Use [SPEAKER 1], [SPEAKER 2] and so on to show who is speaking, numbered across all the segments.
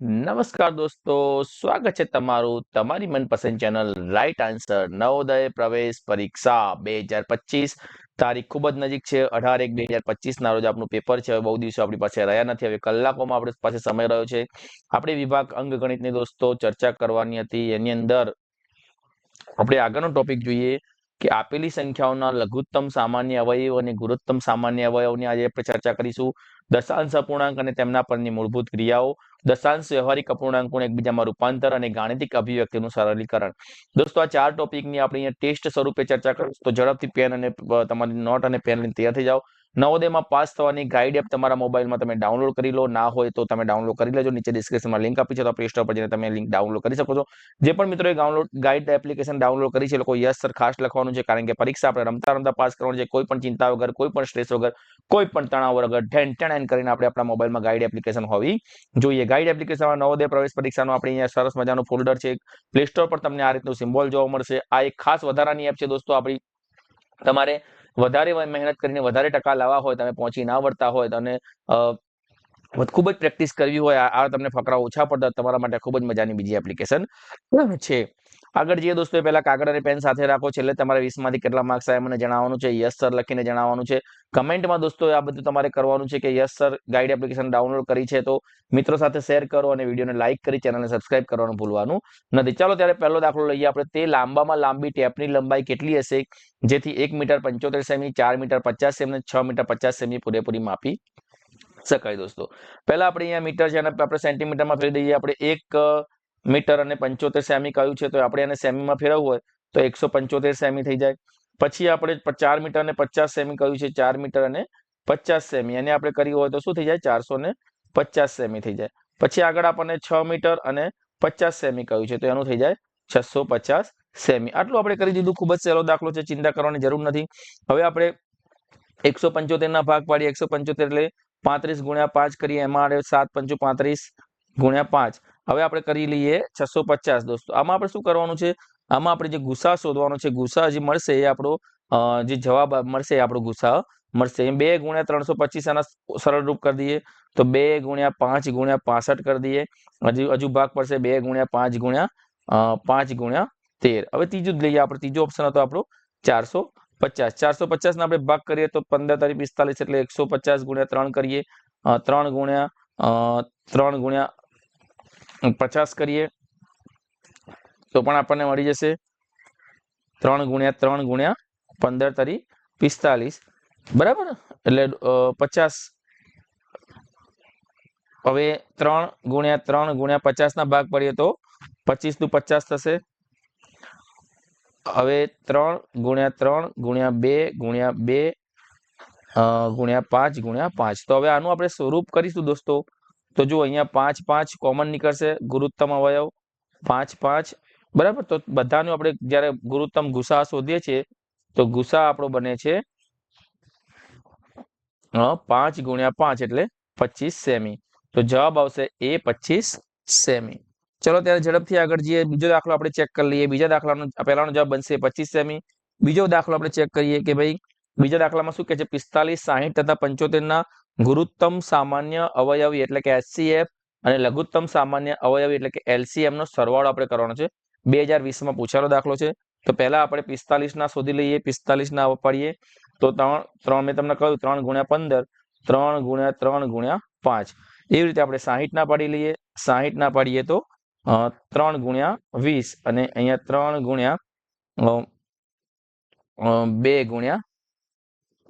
[SPEAKER 1] નમસ્કાર દોસ્તો, સ્વાગત છે તમારું તમારી મનપસંદ ચેનલ રાઈટ આન્સર નવોદય પ્રવેશ પરીક્ષા બે હજાર પચીસ. તારીખ ખૂબ જ નજીક છે, અઢાર એક બે હજાર પચીસ ના રોજ આપણું પેપર છે, હવે બહુ દિવસો આપણી પાસે રહ્યા નથી, હવે કલાકોમાં આપણી પાસે સમય રહ્યો છે. આપણે વિભાગ અંકગણિતની દોસ્તો ચર્ચા કરવાની હતી, એની અંદર આપણે આગળનો ટોપિક જોઈએ. કે આપેલી સંખ્યાઓના લઘુત્તમ સામાન્ય અવયવ અને ગુરુત્તમ સામાન્ય અવયવની આજે આપણે ચર્ચા કરીશું. દશાંશ અપૂર્ણાંક અને તેમના પરની મૂળભૂત ક્રિયાઓ. દશાંશ વ્યવહારિક અપૂર્ણાંકોનું એકબીજામાં રૂપાંતર અને ગાણિતિક અભિવ્યક્તિનું સરળીકરણ. દોસ્તો, આ ચાર ટોપિકની આપણે અહીંયા ટેસ્ટ સ્વરૂપે ચર્ચા કરીશું. તો ઝડપથી પેન અને તમારી નોટ અને પેન લઈને તૈયાર થઈ જાઓ. નવોદયમાં પાસ થવાની ગાઈડ એપ તમારા મોબાઈલમાં તમે ડાઉનલોડ કરી લો. ના હોય તો તમે ડાઉનલોડ કરી લેજો. નીચે ડિસ્ક્રિપ્શનમાં લિંક આપી છે તો પ્લે સ્ટોર પર જઈને તમે લિંક ડાઉનલોડ કરી શકો છો. જે પણ મિત્રોએ ડાઉનલોડ ગાઈડ એપ્લિકેશન ડાઉનલોડ કરી છે લોકો યસ સર ખાસ લખવાનું છે કારણ કે પરીક્ષા આપણે રમતા રમતા પાસ કરવાની છે. કોઈ પણ ચિંતા વગર, કોઈ પણ સ્ટ્રેસ વગર, કોઈ પણ તણાવ વગર ટેન એન કરીને આપણે આપણા મોબાઈલમાં ગાઈડ એપ્લિકેશન હોવી જોઈએ. ગાઈડ એપ્લિકેશનમાં નવોદય પ્રવેશ પરીક્ષાનો આપણે અહીંયા સરસ મજાનું ફોલ્ડર છે. પ્લે સ્ટોર પર તમને આ રીતનું સિમ્બોલ જોવા મળશે. આ એક ખાસ વધારાની એપ છે દોસ્તો. આપણી તમારે વધારે મહેનત કરીને વધારે ટકા લાવવા હોય, તમે પહોંચી ના વળતા હોય અને ખૂબ જ પ્રેક્ટિસ કરવી હોય આ તમને ફકરા ઓછા પડતા, તમારા માટે ખૂબ જ મજાની બીજી એપ્લિકેશન છે. આગળ જઈએ દોસ્તો પહેલા કાગળ અને પેન સાથે રાખો. છેલ્લે તમારે વીસમાંથી કેટલા માર્ક્સ આવ્યા મને જણાવવાનું છે. યસ સર લખીને જણાવવાનું છે. કમેન્ટમાં દોસ્તો, આ બધું તમારે કરવાનું છે કે yes sir guide application download કરી છે તો મિત્રો સાથે શેર કરો અને વિડીયોને લાઇક કરી, ચેનલને સબસ્ક્રાઇબ કરવાનું ભૂલવાનું નથી. ચાલો, ત્યારે પહેલો દાખલો લઈએ આપણે. તે લાંબામાં લાંબી ટેપની લંબાઈ કેટલી હશે? જેથી એક મીટર પંચોતેર સેમી, ચાર મીટર પચાસ સેમી છ મીટર પચાસ સેમી પૂરેપૂરી માપી શકાય દોસ્તો. પહેલા આપણે અહીંયા મીટર છે આપણે સેન્ટીમીટરમાં ફેરી દઈએ. આપણે એક મીટર અને પંચોતેર સેમી કહ્યું છે, તો આપણે એને સેમીમાં ફેરવવું હોય, તો એકસો પંચોતેર સેમી થઈ જાય. પછી આપણે ચાર મીટર અને પચાસ સેમી કહ્યું છે, ચાર મીટર અને પચાસ સેમી. એને આપણે કર્યું હોય તો શું થઈ જાય, ચારસો ને પચાસ સેમી થઈ જાય. પછી આગળ આપણને છ મીટર અને પચાસ સેમી કહ્યું છે, તો એનું થઈ જાય છસો પચાસ સેમી. આટલું આપણે કરી દીધું, ખૂબ જ સહેલો દાખલો છે, ચિંતા કરવાની જરૂર નથી. હવે આપણે એકસો પંચોતેર ના ભાગ પાડીએ, એકસો પંચોતેર એટલે પાંત્રીસ ગુણ્યા પાંચ કરીએ, એમાં સાત પંચો પાંત્રીસ ગુણ્યા પાંચ. હવે આપણે કરી લઈએ છસો પચાસ દોસ્તો. આમાં આપણે શું કરવાનું છે? આમાં આપણે જે ગુસા શોધવાનો છે ગુસા જે મળશે એ આપણો જે જવાબ મળશે એ આપણો ગુસા મળશે. બે ગુણ્યા ત્રણસો પચીસ આના સરળ રૂપ કરી દઈએ, તો બે ગુણ્યા પાંચ ગુણ્યા પાસઠ કરી દઈએ. હજુ હજુ ભાગ પડશે બે ગુણ્યા પાંચ ગુણ્યા પાંચ ગુણ્યા તેર. હવે ત્રીજું જ લઈએ આપણે, ત્રીજો ઓપ્શન હતો આપણો ચારસો પચાસ. ચારસો પચાસ આપણે ભાગ કરીએ તો પંદર તારીખ પિસ્તાલીસ એટલે એકસો પચાસ ગુણ્યા ત્રણ કરીએ. ત્રણ ગુણ્યા ત્રણ ગુણ્યા પચાસ કરીએ, તો પણ આપણને મળી જશે ત્રણ ગુણ્યા ત્રણ ગુણ્યા પંદર તરી પિસ્તાલીસ. બરાબર? એટલે પચાસ. હવે ત્રણ ગુણ્યા ત્રણ ગુણ્યા પચાસ ના ભાગ પડીએ તો પચીસનું પચાસ થશે. હવે ત્રણ ગુણ્યા ત્રણ ગુણ્યા બે ગુણ્યા બે ગુણ્યા પાંચ ગુણ્યા પાંચ. તો હવે આનું આપણે સ્વરૂપ કરીશું દોસ્તો. તો જો અહીંયા પાંચ પાંચ કોમન નીકળશે, ગુરુત્તમ અવયવ, પાંચ પાંચ, બરાબર? તો બધાનું આપણે જ્યારે ગુરુત્તમ ગુસા શોધીએ છીએ, તો ગુસા આપણો બને છે પાંચ ગુણ્યા પાંચ એટલે પચીસ સેમી. તો જવાબ આવશે એ પચીસ સેમી. ચલો, ત્યારે ઝડપથી આગળ જઈએ. બીજો દાખલો આપણે ચેક કરી લઈએ. બીજા દાખલાનો, પહેલાનો જવાબ બનશે પચીસ સેમી. બીજો દાખલો આપણે ચેક કરીએ કે ભાઈ બીજા દાખલામાં શું કે છે? પિસ્તાલીસ, સાહીઠ તથા પંચોતેર ના ગુરુત્તમ સામાન્ય અવયવી એટલે કે એસસીએફ અને લઘુત્તમ સામાન્ય અવયવી એટલે કે એલસીએમ નો સરવાળો આપણે કરવાનો છે. બે હજાર વીસમાં પૂછાયેલો દાખલો છે. તો પહેલા આપણે પિસ્તાલીસ ના શોધી લઈએ. પિસ્તાલીસ ના પાડીએ. તો ત્રણ ત્રણ મેં તમને કહ્યું, ત્રણ ગુણ્યા પંદર, ત્રણ ગુણ્યા ત્રણ ગુણ્યા પાંચ. એવી રીતે આપણે સાહીઠ ના પાડી લઈએ. સાહીઠ ના પાડીએ તો ત્રણ ગુણ્યા વીસ અને અહીંયા ત્રણ ગુણ્યા બે ગુણ્યા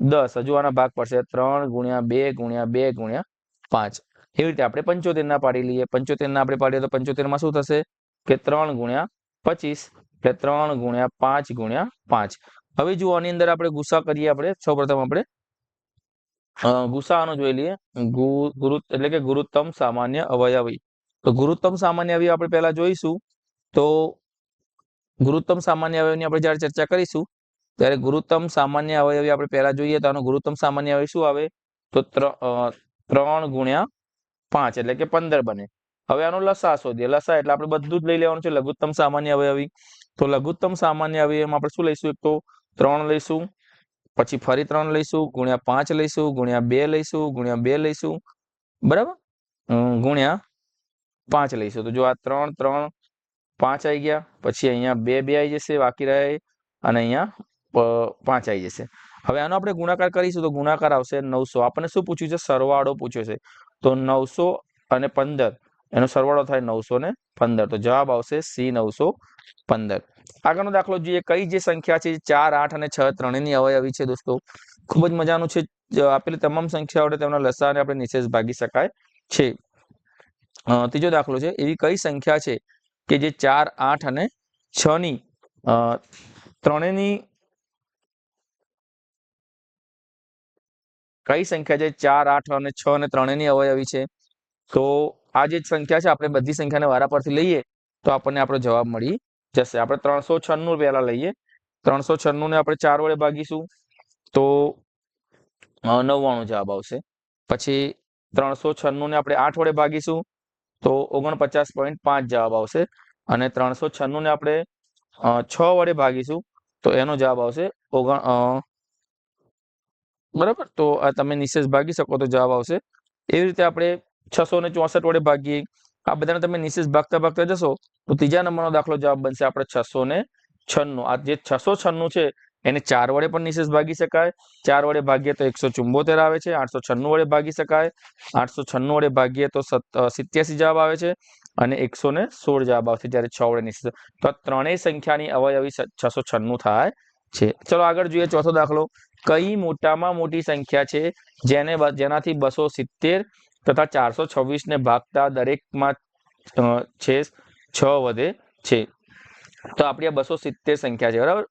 [SPEAKER 1] દસ, હજુ આના ભાગ પડશે ત્રણ ગુણ્યા બે ગુણ્યા બે ગુણ્યા પાંચ. એવી રીતે આપણે પંચોતેર ના પાડી લઈએ. પંચોતેર ના આપણે પાડીએ તો પંચોતેરમાં શું થશે? કે ત્રણ ગુણ્યા પચીસ, એટલે ત્રણ ગુણ્યા પાંચ ગુણ્યા પાંચ. હવે જુઓ આની અંદર આપણે ગુસ્સા કરીએ આપણે સૌપ્રથમ આપણે ગુસ્સાનો જોઈ લઈએ. ગુરુ, એટલે કે ગુરુત્તમ સામાન્ય અવયવી. તો ગુરુત્તમ સામાન્ય અવયવ આપણે પહેલા જોઈશું. તો ગુરુત્તમ સામાન્ય અવયવની આપણે જયારે ચર્ચા કરીશું ત્યારે ગુરુત્તમ સામાન્ય અવયવી આપણે પહેલા જોઈએ તો આનો ગુરુત્તમ સામાન્ય અવયવ શું આવે? તો ત્રણ ગુણ્યા પાંચ એટલે કે પંદર બને. હવે આનો લસા શોધીએ. લસા એટલે આપણે બધું જ લઈ લેવાનું છે. લઘુત્તમ સામાન્ય અવયવી તો લઘુત્તમ સામાન્ય અવયવમાં આપણે શું લઈશું? એક તો ત્રણ લઈશું, પછી ફરી ત્રણ લઈશું, ગુણ્યા પાંચ લઈશું, ગુણ્યા બે લઈશું, ગુણ્યા બે લઈશું. બરાબર? ગુણ્યા પાંચ લઈશું. તો જો આ ત્રણ ત્રણ, પાંચ આવી ગયા. પછી અહીંયા બે બે આવી જશે, બાકી રહે. અને અહીંયા પાંચ આવી જશે. હવે આનો આપણે ગુણાકાર કરીશું તો ગુણાકાર આવશે નવસો. આપણને શું પૂછ્યું છે? સરવાળો પૂછ્યો છે. તો નવસો અને પંદર. એનો સરવાળો થાય નવસો ને પંદર. તો જવાબ આવશે સી નવસો પંદર. આગળનો દાખલો જોઈએ. કઈ જે સંખ્યા છે? ચાર, આઠ અને છ ત્રણેયની અવયવી છે દોસ્તો. ખૂબ જ મજાનું છે. આપેલી તમામ સંખ્યા વડે તેમના લસાને આપણે નિશેષ ભાગી શકાય છે. ત્રીજો દાખલો છે. એવી કઈ સંખ્યા છે કે જે ચાર, આઠ અને છ ની ત્રણેયની કઈ સંખ્યા છે? ચાર, આઠ અને છ અને ત્રણેયની અવયવી છે. તો આ જે સંખ્યા છે, આપણે બધી સંખ્યાને વારા પરથી લઈએ, તો આપણને આપણો જવાબ મળી જશે. આપણે ત્રણસો છન્નું પહેલા લઈએ. ત્રણસો છન્નું ને આપણે ચાર વડે ભાગીશું, તો નવ્વાણું જવાબ આવશે. પછી ત્રણસો છન્નું ને આપણે આઠ વડે ભાગીશું, તો ઓગણપચાસ પોઈન્ટ પાંચ જવાબ આવશે. અને ત્રણસો છન્નું ને આપણે છ વડે ભાગીશું, તો એનો જવાબ આવશે ઓગણ બરાબર? તો આ તમે નિશેષ ભાગી શકો તો જવાબ આવશે. એવી રીતે આપણે છસો ને ચોસઠ વડે ભાગીએ. આ બધાને તમે નિશેષ ભાગતા ભાગતા જશો, તો ત્રીજા નંબરનો દાખલો જવાબ બનશે આપણે છસો ને છન્નું. આ જે છસો છન્નું છે, એને ચાર વડે પણ નિશેષ ભાગી શકાય. ચાર વડે ભાગીએ તો એકસો ચુંબોતેર આવે છે, આઠસો છન્નું વડે ભાગી શકાય. આઠસો છન્નું વડે ભાગીએ તો સિત્યાસી જવાબ આવે છે અને એકસો ને સોળ જવાબ આવશે જ્યારે છ વડે નિશેષ. તો આ ત્રણેય સંખ્યાની અવયવી છસો છન્નું થાય. છે. ચલો આગળ જોઈએ ચોથો દાખલો. કઈ મોટામાં મોટી સંખ્યા છે? જેને જેનાથી બસો સિત્તેર તથા ચારસો છવ્વીસ ને ભાગતા દરેકમાં છે છ વધે છે. તો આપણી આ બસો સિત્તેર સંખ્યા છે, બરાબર?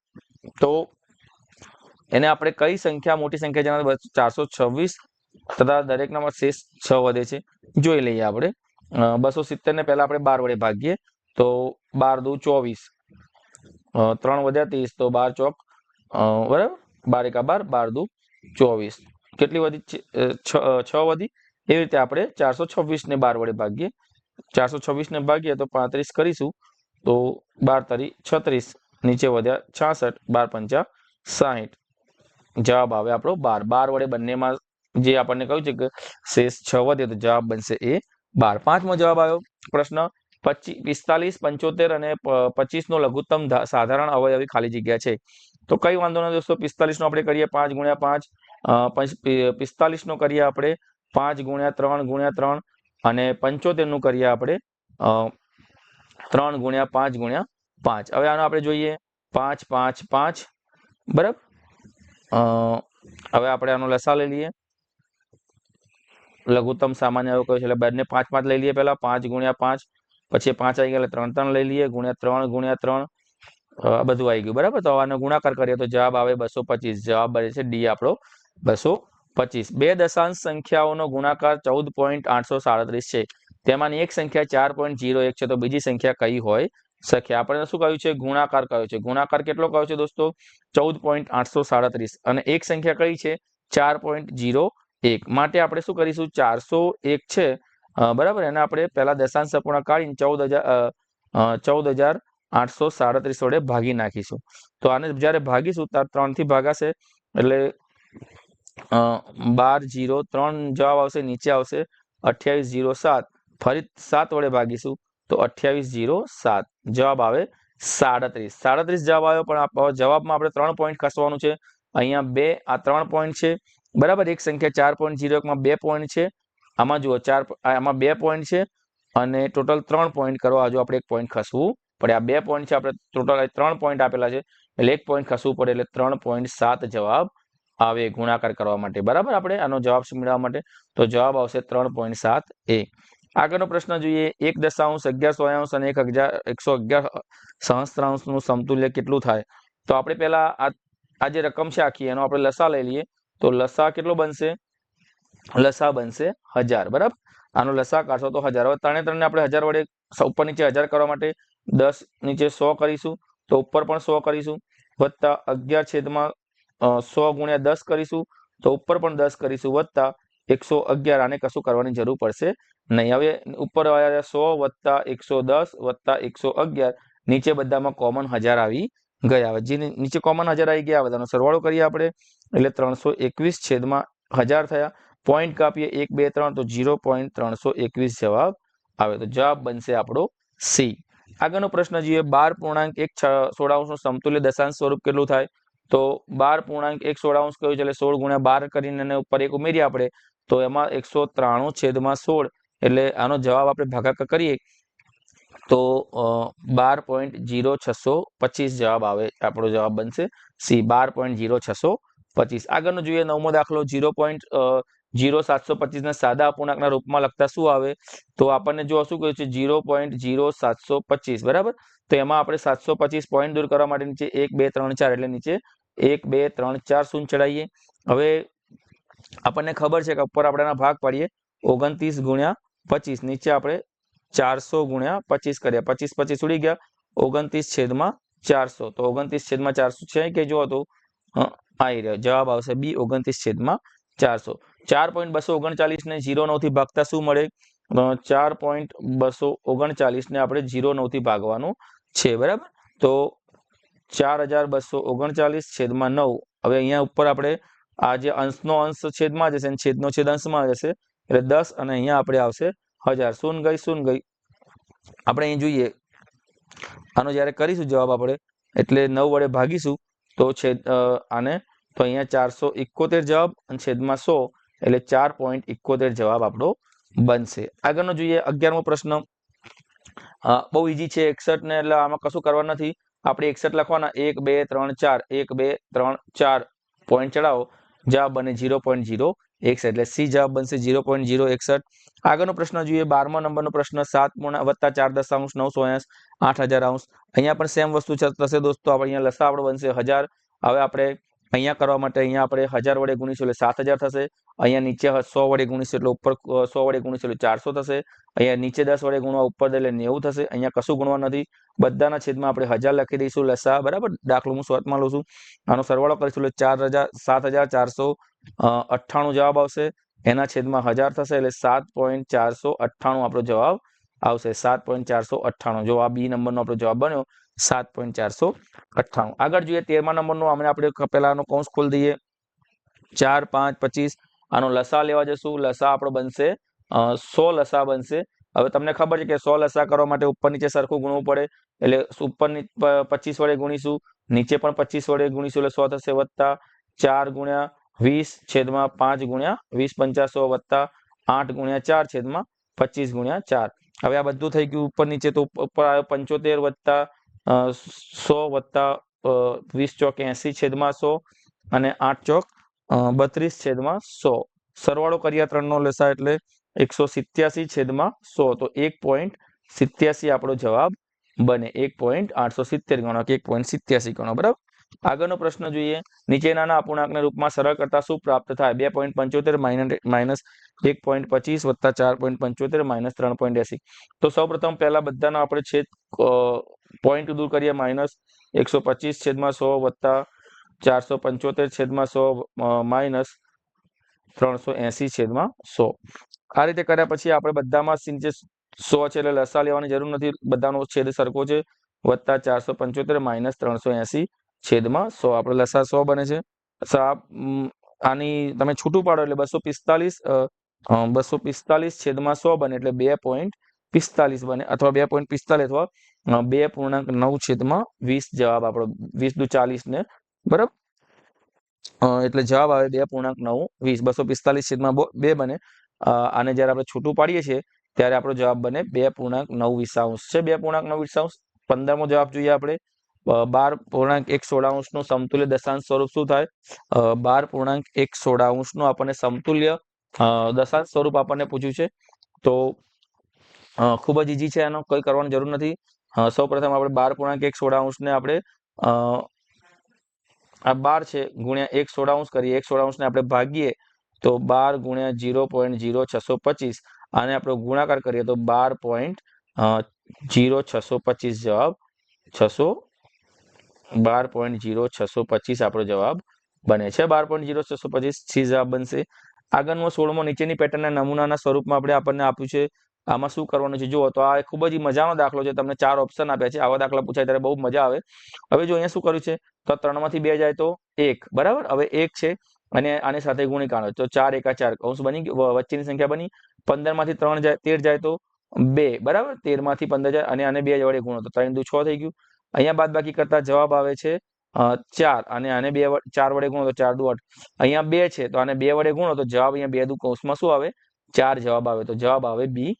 [SPEAKER 1] તો એને આપણે કઈ સંખ્યા, મોટી સંખ્યા જેનાથી ચારસો છવ્વીસ તથા દરેકનામાં શેષ છ વધે છે? જોઈ લઈએ આપણે. બસો સિત્તેર ને પહેલા આપણે બાર વડે ભાગીએ. તો બાર દુ ચોવીસ. ત્રણ વધ્યા ત્રીસ, તો બાર ચોક બરાબર? બાર એકા બાર બાર દુ, ચોવીસ. કેટલી વધી છે? વધી. એવી રીતે આપણે ચારસો છવ્વીસ ને બાર વડે ભાગીએ. ચારસો છવ્વીસ ને ભાગીએ તો પાંત્રીસ કરીશું. તો બાર તરી છત્રીસ, નીચે વધ્યા છાસઠ, બાર પંચા સાહીઠ. જવાબ આવે આપણો બાર. બાર વડે બંનેમાં જે આપણને કહ્યું છે કે શેષ છ વધે તો જવાબ બનશે એ બાર. પાંચમો જવાબ આવ્યો પ્રશ્ન પચીસ પિસ્તાલીસ, પંચોતેર અને પચીસ નો લઘુત્તમ સાધારણ અવયવી ખાલી જગ્યા છે. તો કઈ વાંધો નથી દોસ્તો પિસ્તાલીસ નો આપણે કરીએ પાંચ ગુણ્યા પાંચ પિસ્તાલીસ નો કરીએ આપણે પાંચ ગુણ્યા ત્રણ ગુણ્યા ત્રણ અને પંચોતેરનું કરીએ આપણે ત્રણ ગુણ્યા પાંચ ગુણ્યા પાંચ. હવે આનો આપણે જોઈએ, પાંચ પાંચ પાંચ, બરાબર? હવે આપણે આનો લસા લઈ લઈએ. લઘુત્તમ સામાન્ય અવયવ કયો છે? એટલે બંને પાંચ પાંચ લઈ લઈએ પહેલા, પાંચ ગુણ્યા પાંચ, પછી પાંચ આવી ગયા ત્રણ ત્રણ લઈ લઈએ, ગુણ્યા ત્રણ ગુણ્યા ત્રણ આ બધું આવી ગયું, બરાબર? તો આનો ગુણાકાર કરીએ તો જવાબ આવે બસો પચીસ. જવાબ બને છે ડી આપણો બસો પચીસ. બે દશાંશ સંખ્યાઓનો ગુણાકાર ચૌદ પોઈન્ટ આઠસો સાડત્રીસ છે. તેમાંની એક સંખ્યા ચાર પોઈન્ટ જીરો એક છે, તો બીજી સંખ્યા કઈ હોય શકે આપણે શું કહ્યું છે? ગુણાકાર કયો છે. ગુણાકાર કેટલો કયો છે દોસ્તો? ચૌદ પોઈન્ટ આઠસો સાડત્રીસ. અને એક સંખ્યા કઈ છે? ચાર પોઈન્ટ જીરો એક. માટે આપણે શું કરીશું? ચારસો એક છે. બરાબર? એને આપણે પહેલા દશાંશ સપૂર્ણ કાઢીને ચૌદ હજાર ચૌદ હજાર આઠસો સાડત્રીસ વડે ભાગી નાખીશું. તો આને જ્યારે ભાગીશું ત્યારે ત્રણથી ભાગાશે, એટલે બાર જીરો ત્રણ જવાબ આવશે, નીચે આવશે, અઠ્યાવીસ જીરો સાત, ફરી સાત વડે ભાગીશું, તો અઠ્યાવીસ જીરો સાત, જવાબ આવે સાડત્રીસ. સાડત્રીસ જવાબ આવ્યો, પણ જવાબમાં આપણે ત્રણ પોઈન્ટ ખસવાનું છે. અહીંયા બે, આ ત્રણ પોઈન્ટ છે. બરાબર, એક સંખ્યા ચાર પોઈન્ટ જીરો એકમાં બે પોઈન્ટ છે. આમાં જુઓ, ચાર આમાં બે પોઈન્ટ છે. અને ટોટલ ત્રણ પોઈન્ટ કરવા હજુ આપણે એક પોઈન્ટ ખસવું પડે આ બે પોઈન્ટ છે, આપણે ટોટલ ત્રણ પોઈન્ટ આપેલા છે. એટલે એક પોઈન્ટ ખસવું પડે એટલે ત્રણ પોઈન્ટ સાત જવાબ આવે ગુણાકાર કરવા માટે. બરાબર? આપણે આનો જવાબ મેળવવા માટે? તો જવાબ આવશે ત્રણ પોઈન્ટ સાત એ. આગળનો પ્રશ્ન જોઈએ. એક દશાંશ અગિયાર સોયાંશ અને એક હજાર, એકસો અગિયાર સહસ્ત્રાંશનું સમતુલ્ય કેટલું થાય? તો આપણે પહેલા આ જે રકમ છે આખી, એનો આપણે લસા લઈ લઈએ. તો લસા કેટલો બનશે? લસા બનશે હજાર. બરાબર? આનો લસા કાઢશો તો હજાર. હવે ત્રણે ત્રણને આપણે હજાર વડે ઉપર નીચે હજાર કરવા માટે દસ નીચે સો કરીશું તો ઉપર પણ સો કરીશું વત્તા અગિયાર છેદમાં સો ગુણ્યા દસ કરીશું તો ઉપર પણ દસ કરીશું વત્તા એકસો અગિયાર. આને કશું કરવાની જરૂર પડશે નહીં. હવે ઉપર આવ્યા સો વત્તા એકસો દસ વત્તા એકસો અગિયાર નીચે બધામાં કોમન હજાર આવી ગયા હવે. જે નીચે કોમન હજાર આવી ગયા બધાનો સરવાળો કરીએ આપણે. એટલે ત્રણસો એકવીસ છેદમાં હજાર થયા. પોઈન્ટ કાપીએ એક, બે, ત્રણ તો જીરો પોઈન્ટ ત્રણસો એકવીસ જવાબ આવે. તો જવાબ બનશે આપણો સી આગળનો પ્રશ્ન જોઈએ, બાર પૂર્ણાંક એક સોળાંશનું સમતુલ્ય દશાંશ સ્વરૂપ કેટલું થાય? તો બાર પૂર્ણાંક એક સોળાંશ કયું છે? એટલે સોળ ગુણ્યા બાર કરીને એને ઉપર એક ઉમેરીએ આપણે, તો એમાં એકસો ત્રાણું છેદમાં સોળ, એટલે આનો જવાબ આપણે ભાગાકાર કરીએ. તો બાર પોઈન્ટ જીરો છસો પચીસ જવાબ આવે, આપણો જવાબ બનશે સી, બાર પોઈન્ટ જીરો છસો પચીસ. આગળનો જોઈએ, નવમો દાખલો, જીરો પોઈન્ટ જીરો સાતસો પચીસના સાદા અપૂર્ણાંકના રૂપમાં લખતા શું આવે? તો આપણને જો શું કહ્યું છે? જીરો પોઈન્ટ જીરો સાતસો પચીસ, બરાબર? તો એમાં આપણે સાતસો પચીસ પોઈન્ટ દૂર કરવા માટે નીચે એક, બે, ત્રણ, ચાર, એટલે નીચે એક, બે, ત્રણ, ચાર, શૂન્ય ચડાવીએ. હવે આપણને ખબર છે કે ઉપર આપણે ભાગ પાડીએ ઓગણત્રીસ ગુણ્યા પચીસ, નીચે આપણે ચારસો ગુણ્યા પચીસ કર્યા. પચીસ પચીસ ઉડી ગયા. ઓગણત્રીસ છેદમાં ચારસો. તો ઓગણત્રીસ છેદમાં ચારસો છે કે જો તો આવી રહ્યો. જવાબ આવશે બી ઓગણત્રીસ છેદમાં ચારસો. ચાર પોઈન્ટ બસો ઓગણચાલીસ ને જીરો નવથી ભાગતા શું મળે? ચાર પોઈન્ટ બસો ઓગણચાલીસ ને આપણે જીરો નવથી ભાગવાનું છે, બરાબર? તો ચાર હજાર બસો ઓગણચાલીસ છેદમાં નવ. હવે અહીંયા ઉપર આપણે આ જે અંશનો અંશ છેદમાં જશે અને છેદનો છેદ અંશમાં જશે, એટલે દસ અને અહીંયા આપણે આવશે હજાર. શૂન ગઈ શૂન ગઈ. આપણે અહીં જોઈએ. આનો જ્યારે કરીશું જવાબ આપણે, એટલે નવ વડે ભાગીશું, તો છેદ આને તો અહીંયા ચારસો ઇકોતેર જવાબ અને છેદમાં સો. એટલે ચાર પોઈન્ટ ઇકોતેર જવાબ આપણો બનશે. આગળનો જોઈએ અગિયારમો પ્રશ્ન. બહુ ઈજી છે, એકસઠ ને એટલે આમાં કશું કરવા નથી. આપણે એકસઠ લખવાના. એક, બે, ત્રણ, ચાર. એક, બે, ત્રણ, ચાર. પોઈન્ટ ચડાવો. જવાબ બને ઝીરો પોઈન્ટ ઝીરો એકસઠ. એટલે સી જવાબ બનશે ઝીરો પોઈન્ટ ઝીરો એકસઠ. આગળનો પ્રશ્ન જોઈએ. બારમા નંબરનો પ્રશ્ન. સાત પૂર્ણ વત્તા ચાર દશાંશ નવસો અંશ આઠ હજાર અંશ. અહીંયા પણ સેમ વસ્તુ થશે દોસ્તો. આપણે અહીંયા લસા આપણો બનશે હજાર. હવે આપણે અહીંયા કરવા માટે અહીંયા આપણે હજાર વડે ગુણીશું એટલે સાત હજાર થશે. અહીંયા નીચે સો વડે ગુણીશું એટલે ઉપર સો વડે ગુણીશું એટલે ચારસો થશે. અહીંયા નીચે દસ વડે ગુણવા ઉપર એટલે નેવું થશે. અહીંયા કશું ગુણવા નથી. બધાના છેદમાં આપણે હજાર લખી દઈશું લસા બરાબર? દાખલો હું શોર્ટમાં લઉં છું. આનો સરવાળો કરીશું એટલે ચાર હજાર સાત હજાર ચારસો અઠ્ઠાણું જવાબ આવશે. એના છેદમાં હજાર થશે એટલે સાત પોઈન્ટ ચારસો અઠ્ઠાણું આપણો જવાબ આવશે. સાત પોઈન્ટ ચારસો અઠ્ઠાણું. જો આ બી નંબરનો આપણો જવાબ બન્યો સાત પોઈન્ટ ચારસો અઠ્ઠાણું. આગળ જોઈએ તેરમા નંબરનો આપણે આપણે પહેલાનો કૌંસ ખોલી દઈએ. ચાર, પાંચ, પચીસ. આનો લસા લેવા જશું. લસા આપણો બનશે સો લસા બનશે. હવે તમને ખબર છે કે સો લસા કરવા માટે ઉપર નીચે સરખું ગુણવું પડે. એટલે ઉપરની પચીસ વડે ગુણીશું. નીચે પણ પચીસ વડે ગુણીશું એટલે સો થશે વત્તા ચાર ગુણ્યા વીસ છેદમાં પાંચ ગુણ્યા વીસ પંચાસો વત્તા આઠ ગુણ્યા ચાર છેદમાં પચીસ ગુણ્યા ચાર. હવે આ બધું થઈ ગયું ઉપર નીચે તો ઉપર આવ્યો પંચોતેર વત્તા સો વત્તા વીસ ચોક એસી છેદમાં સો અને આઠ ચોક બત્રીસ છેદમાં સો. સરવાળો કર્યા ત્રણનો લેસા એટલે એકસો સિત્યાસી છેદમાં સો. તો એક પોઈન્ટ સિત્યાસી આપણો જવાબ બને. એક પોઈન્ટ આઠસો સિત્તેર ગણો કે એક પોઈન્ટ સિત્યાસી ગણો. બરાબર? આગળનો પ્રશ્ન જોઈએ. નીચેનાના અપૂર્ણાંકના રૂપમાં સરળ કરતા શું પ્રાપ્ત થાય? બે પોઈન્ટ પંચોતેર માઇનસ એક પોઈન્ટ પચીસ વત્તા ચાર પોઈન્ટ પંચોતેર માઇનસ ત્રણ પોઈન્ટ એસી. તો સૌ પ્રથમ પહેલા બધાનો આપણે છેદ પોઈન્ટ દૂર કરીએ, માઇનસ એકસો પચીસ છેદમાં સો વત્તા ચારસો પંચોતેર છેદમાં સો માઇનસ ત્રણસો એસી છેદમાં સો. આ રીતે કર્યા પછી આપણે બધામાં નીચે સો છે એટલે લસા લેવાની જરૂર નથી. બધાનો છેદ સરખો છે. વત્તા ચારસો પંચોતેર માઇનસ ત્રણસો એસી છેદમાં સો. આપણે લસા સો બને છે. આની તમે છૂટું પાડો એટલે બસો પિસ્તાલીસ બસો પિસ્તાલીસ છેદમાં સો બને એટલે બે પોઈન્ટ પિસ્તાલીસ બને, અથવા બે પોઈન્ટ પિસ્તાલીસ, અથવા બે પૂર્ણાંક નવ છેદમાં વીસ જવાબ આપણો, વીસ દુ ચાલીસ ને, બરાબર? એટલે જવાબ આવે બે પૂર્ણાંક નવ, વીસ, બસો પિસ્તાલીસ છેદમાં બે બને. આને જયારે આપણે છૂટું પાડીએ છીએ, ત્યારે આપણો જવાબ બને બે પૂર્ણાંક નવ વિસાંશ છે બે પૂર્ણાંક નવ વિસાંશ પંદરમો જવાબ જોઈએ આપણે. બાર પૂર્ણાંક એક સોળાંશનું સમતુલ્ય દશાંશ સ્વરૂપ શું થાય? બાર પૂર્ણાંક એક સોળાંશનું આપણને સમતુલ્ય દશાંશ સ્વરૂપ આપણને પૂછ્યું છે. તો ખૂબ જ ઈજી છે એનો કંઈ કરવાની જરૂર નથી. સૌ પ્રથમ આપણે બાર પૂર્ણાંક એક સોળાંશને આપણે આ બાર છે, ગુણ્યા એક સોળાંશ કરીએ. એક સોળાંશને આપણે ભાગીએ, તો બાર ગુણ્યા જીરો પોઈન્ટ જીરો છસો પચીસ. આને આપણે ગુણાકાર કરીએ, તો બાર પોઈન્ટ જીરો છસો પચીસ જવાબ છસો, બાર પોઈન્ટ જીરો છસો પચીસ આપણો જવાબ બને છે. બાર પોઈન્ટ જીરો છસો પચીસ સી જવાબ બનશે. આગળનો સોળમો નીચેની પેટર્નના નમૂનાના સ્વરૂપમાં આપણે આપણને આપ્યું છે આમાં શું કરવાનું છે? જુઓ, તો આ ખૂબ જ મજાનો દાખલો છે. તમને ચાર ઓપ્શન આપ્યા છે. આવા દાખલા પૂછાય ત્યારે બહુ મજા આવે. હવે જો અહીંયા શું કર્યું છે? તો ત્રણમાંથી બે જાય તો એક. બરાબર? હવે એક છે અને આની સાથે ગુણી કાઢો. તો ચાર, એકા ચાર કૌંસ બની વચ્ચેની સંખ્યા બની. પંદરમાંથી ત્રણ જાય, તેર જાય તો બે. બરાબર? તેરમાંથી પંદર જાય અને આને બે વડે ગુણો. તો ત્રણ દુ છ થઈ ગયું. અહીંયા બાદ બાકી કરતા જવાબ આવે છે ચાર. અને આને બે ચાર વડે ગુણો તો ચાર દુ આઠ. અહીંયા બે છે તો આને બે વડે ગુણો તો જવાબ અહીંયા બે દુ કૌંસમાં શું આવે? ચાર જવાબ આવે તો જવાબ આવે બી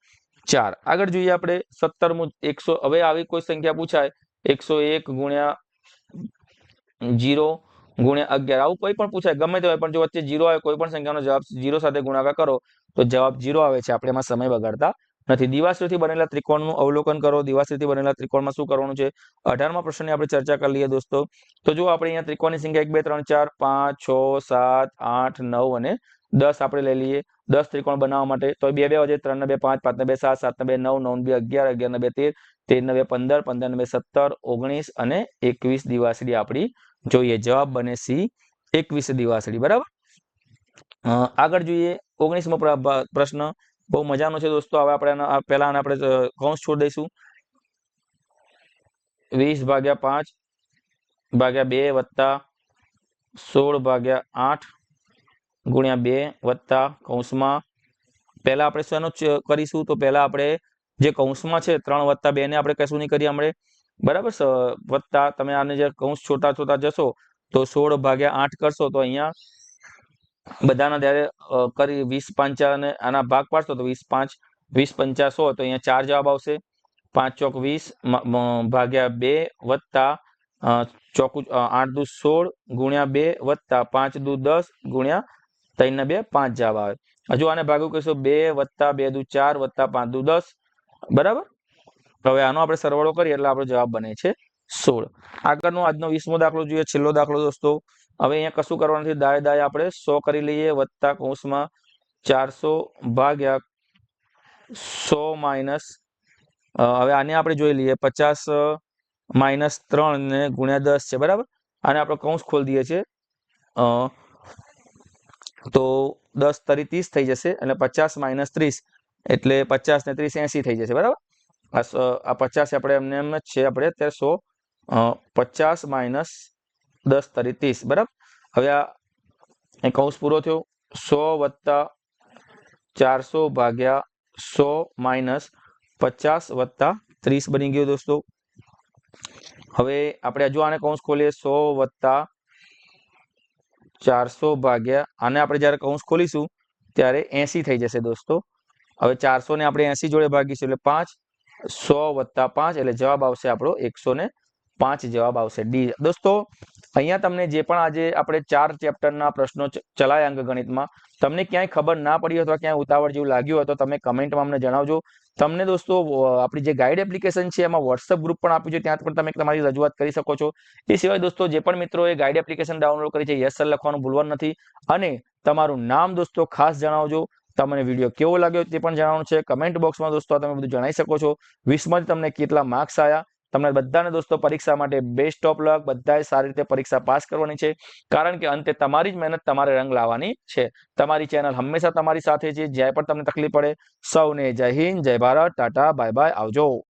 [SPEAKER 1] ચાર. આગળ જોઈએ આપણે સત્તરમું, એકસો, હવે આવી કોઈ સંખ્યા પૂછાય? એકસો એક ગુણ્યા જીરો ગુણ્યા અગિયાર. આવું કોઈ પણ પૂછાય, ગમે તે હોય, પણ જો વચ્ચે જીરો આવે, કોઈ પણ સંખ્યાનો જવાબ જીરો સાથે ગુણાકાર કરો, તો જવાબ જીરો આવે છે. આપણે એમાં સમય બગાડતા નથી. દિવાશ્રીથી બનેલા ત્રિકોણનું અવલોકન કરો. દિવાશ્રીથી બનેલા ત્રિકોણમાં શું કરવાનું છે? અઢારમા પ્રશ્નની આપણે ચર્ચા કરી લઈએ દોસ્તો. તો જો આપણે અહીંયા ત્રિકોણની સંખ્યા એક, બે, ત્રણ, ચાર, પાંચ, છ, સાત, આઠ, નવ અને દસ આપણે લઈ લઈએ. દસ ત્રિકોણ બનાવવા માટે. તો બે બે વચ્ચે ત્રણ બે પાંચ પાંચ બે સાત સાત બે નવ નવ બે અગિયાર અગિયાર બે તેર તેર બે પંદર પંદર બે સત્તર, ઓગણીસ અને એકવીસ દિવાસળી આપણી જોઈએ. જવાબ બને સી, એકવીસ દિવાસળી. બરાબર? આગળ જોઈએ. ઓગણીસમો પ્રશ્ન. બહુ મજાનો છે દોસ્તો. હવે આપણે પહેલા આપણે કૌંસ છોડી દઈશું. વીસ ભાગ્યા પાંચ ભાગ્યા બે વત્તા સોળ ભાગ્યા આઠ ગુણ્યા બે વત્તા કૌંસમાં. પહેલા આપણે શેનો કરીશું? તો પહેલા આપણે જે કૌંસમાં છે, ત્રણ વત્તા બે ને આપણે કશું નહીં કરીએ આપણે. બરાબર વત્તા, તમે આને જે કૌંસ છોટા છોટા જશો, તો સોળ ભાગ્યા આઠ કરશો, તો અહીંયા બધાના જ્યારે કરી વીસ પાંચાને આના ભાગ પાડશો, તો વીસ પાંચ, વીસ પંચા તો અહીંયા ચાર જવાબ આવશે. પાંચ ચોક વીસ ભાગ્યા બે વત્તા ચોકુ આઠ દુ સોળ ગુણ્યા બે વત્તા પાંચ દુ દસ ગુણ્યા ત્રણ ને બે પાંચ જવાબ આવે. હજુ આને ભાગ્યું કહીશું બે વત્તા બે દુ ચાર વત્તા પાંચ દુ દસ. બરાબર? હવે આનો આપણે સરવાળો કરીએ એટલે આપણો જવાબ બને છે સોળ. આગળનો આજનો વીસમો દાખલો જોઈએ છેલ્લો દાખલો દોસ્તો. હવે અહીંયા કશું કરવાનું નથી. દાય દાય આપણે સો કરી લઈએ વત્તા કૌંસમાં ચારસો ભાગ્યા સો માઇનસ હવે આને આપણે જોઈ લઈએ. પચાસ માઇનસ ત્રણ ને ગુણ્યા દસ છે. બરાબર? આને આપણે કૌંસ ખોલી દઈએ છીએ. અ, તો દસ તરી ત્રીસ થઈ જશે અને પચાસ માઇનસ ત્રીસ એટલે પચાસ ને ત્રીસ એસી થઈ જશે, બરાબર? આ પચાસ આપણે એમને એમ જ છે, આપણે અત્યારે સો પચાસ માઇનસ દસ તરી ત્રીસ, બરાબર? હવે આ કૌંસ પૂરો થયો, સો વત્તા ચારસો ભાગ્યા સો માઇનસ પચાસ વત્તા ત્રીસ બની ગયું દોસ્તો. હવે આપણે હજુ આને કૌંસ ખોલીએ, સો વત્તા ચારસો ભાગ્યા, આને આપણે જ્યારે કૌંસ ખોલીશું, ત્યારે એસી થઈ જશે દોસ્તો. હવે ચારસો ને આપણે એસી જોડે ભાગીશું એટલે પાંચ, સો વત્તા પાંચ, એટલે જવાબ આવશે આપણો એકસો ને પાંચ જવાબ આવશે. ડી, દોસ્તો અહીંયા તમને જે પણ આજે આપણે ચાર ચેપ્ટરના પ્રશ્નો ચ- અંક ગણિતમાં તમને ક્યાંય ખબર ના પડી અથવા ક્યાંય ઉતાવળ જેવું લાગ્યું હોય તો તમે કમેન્ટમાં અમને જણાવજો. તમને દોસ્તો આપણી જે ગાઈડ એપ્લિકેશન છે એમાં વોટ્સઅપ ગ્રુપ પણ આપ્યું છે, ત્યાં પણ તમે તમારી રજૂઆત કરી શકો છો. એ સિવાય દોસ્તો, જે પણ મિત્રોએ ગાઈડ એપ્લિકેશન ડાઉનલોડ કરી છે, યસ સર લખવાનું ભૂલવાનું નથી. અને તમારું નામ દોસ્તો ખાસ જણાવજો. તમને વીડિયો કેવો લાગ્યો તે પણ જણાવવાનું છે. કમેન્ટ બોક્સમાં દોસ્તો તમે બધું જણાવી શકો છો. વીસમાંથી તમને કેટલા માર્ક્સ આવ્યા તમને બધાને દોસ્તો પરીક્ષા માટે બેસ્ટ ઓફ લક બધાએ સારી રીતે પરીક્ષા પાસ કરવાની છે. કારણ કે અંતે તમારી જ મહેનત તમારે રંગ લાવવાની છે. તમારી ચેનલ હંમેશા તમારી સાથે છે. જ્યાં પણ તમને તકલીફ પડે, સૌને જય હિન્દ, જય ભારત, ટાટા, બાય બાય, આવજો.